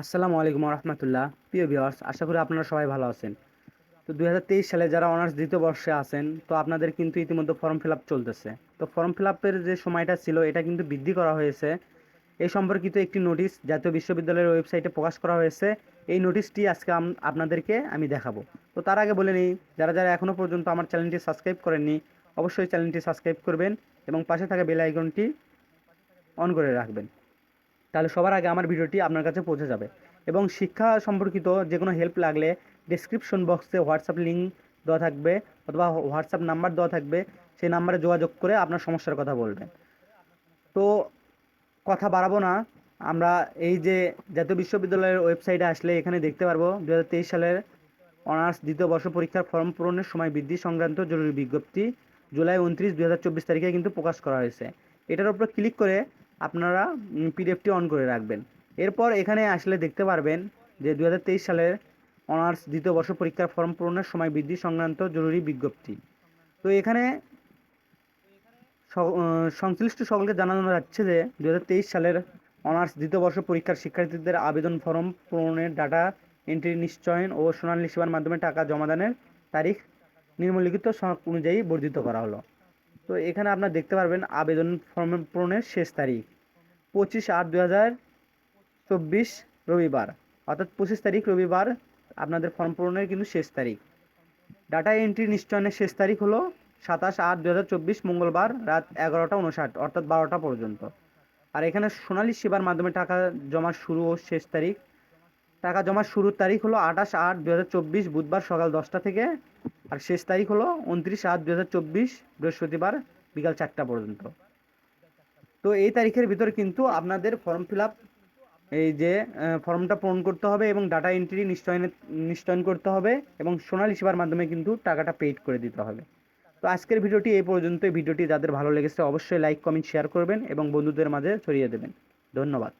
আসসালামু আলাইকুম রহমতুল্লাহ প্রিয় ভিউয়ার্স, আশা করি আপনারা সবাই ভালো আছেন। তো দু হাজার তেইশ সালে যারা অনার্স দ্বিতীয় বর্ষে আছেন, তো আপনাদের কিন্তু ইতিমধ্যে ফর্ম ফিল আপ চলতেছে। তো ফর্ম ফিল আপের যে সময়টা ছিল, এটা কিন্তু বৃদ্ধি করা হয়েছে। এই সম্পর্কিত একটি নোটিশ জাতীয় বিশ্ববিদ্যালয়ের ওয়েবসাইটে প্রকাশ করা হয়েছে। এই নোটিশটি আজকে আপনাদেরকে আমি দেখাবো। তো তার আগে বলে নিই, যারা যারা এখনও পর্যন্ত আমার চ্যানেলটি সাবস্ক্রাইব করেননি, অবশ্যই চ্যানেলটি সাবস্ক্রাইব করবেন এবং পাশে থাকা বেল আইকনটি অন করে রাখবেন। তাহলে সবার আগে আমার ভিডিওটি আপনার কাছে পৌঁছে যাবে। এবং শিক্ষা সম্পর্কিত যে কোনো হেল্প লাগলে ডেসক্রিপশন বক্সে হোয়াটসঅ্যাপ লিঙ্ক দেওয়া থাকবে অথবা হোয়াটসঅ্যাপ নাম্বার দেওয়া থাকবে, সেই নাম্বারে যোগাযোগ করে আপনার সমস্যার কথা বলবেন। তো কথা বাড়াবো না, আমরা এই যে জাতীয় বিশ্ববিদ্যালয়ের ওয়েবসাইটে আসলে এখানে দেখতে পারব দু হাজার তেইশ সালের অনার্স দ্বিতীয় বর্ষ পরীক্ষার ফর্ম পূরণের সময় বৃদ্ধি সংক্রান্ত জরুরি বিজ্ঞপ্তি জুলাই উনত্রিশ দুই তারিখে কিন্তু প্রকাশ করা হয়েছে। এটার উপর ক্লিক করে আপনারা পিডিএফটি অন করে রাখবেন। এরপর এখানে আসলে দেখতে পারবেন যে দুই হাজার তেইশ সালের অনার্স দ্বিতীয় বর্ষ পরীক্ষার ফর্ম পূরণের সময় বৃদ্ধি সংক্রান্ত জরুরি বিজ্ঞপ্তি। তো এখানে সংশ্লিষ্ট সকলকে জানানো যাচ্ছে যে দুই হাজার তেইশ সালের অনার্স দ্বিতীয় বর্ষ পরীক্ষার শিক্ষার্থীদের আবেদন ফর্ম পূরণের ডাটা এন্ট্রি নিশ্চয়ন ও সোনালী সেবার মাধ্যমে টাকা জমাদানের তারিখ নিম্নলিখিত অনুযায়ী বর্ধিত করা হলো। তো এখানে আপনারা দেখতে পারবেন আবেদন ফর্ম পূরণের শেষ তারিখ। পঁচিশ আট দু হাজার চব্বিশ রবিবার। অর্থাৎ পঁচিশ তারিখ রবিবার আপনাদের ফর্ম পূরণের কিন্তু শেষ তারিখ। ডাটা এন্ট্রি নিশ্চয়নের শেষ তারিখ হলো সাতাশ আট দু হাজার চব্বিশ মঙ্গলবার রাত এগারোটা উনষাট অর্থাৎ বারোটা পর্যন্ত। আর এখানে সোনালী সেবার মাধ্যমে টাকা জমা শুরু ও শেষ তারিখ। টাকা জমার শুরুর তারিখ হলো আঠাশ আট দু হাজার চব্বিশ বুধবার সকাল দশটা থেকে। আর শেষ তারিখ হলো উনত্রিশ আট দু হাজার চব্বিশ বৃহস্পতিবার বিকাল চারটা পর্যন্ত। তো এই তারিখের ভিতরে কিন্তু আপনাদের ফর্ম ফিল আপ এই যে ফর্মটা পূরণ করতে হবে এবং ডাটা এন্ট্রি নিশ্চয় নিশ্চয়ন করতে হবে এবং সোনালি সেবার মাধ্যমে কিন্তু টাকাটা পেইড করে দিতে হবে। তো আজকের ভিডিওটি এই পর্যন্ত ভিডিওটি যাদের ভালো লেগেছে অবশ্যই লাইক কমেন্ট শেয়ার করবেন এবং বন্ধুদের মাঝে ছড়িয়ে দেবেন। ধন্যবাদ।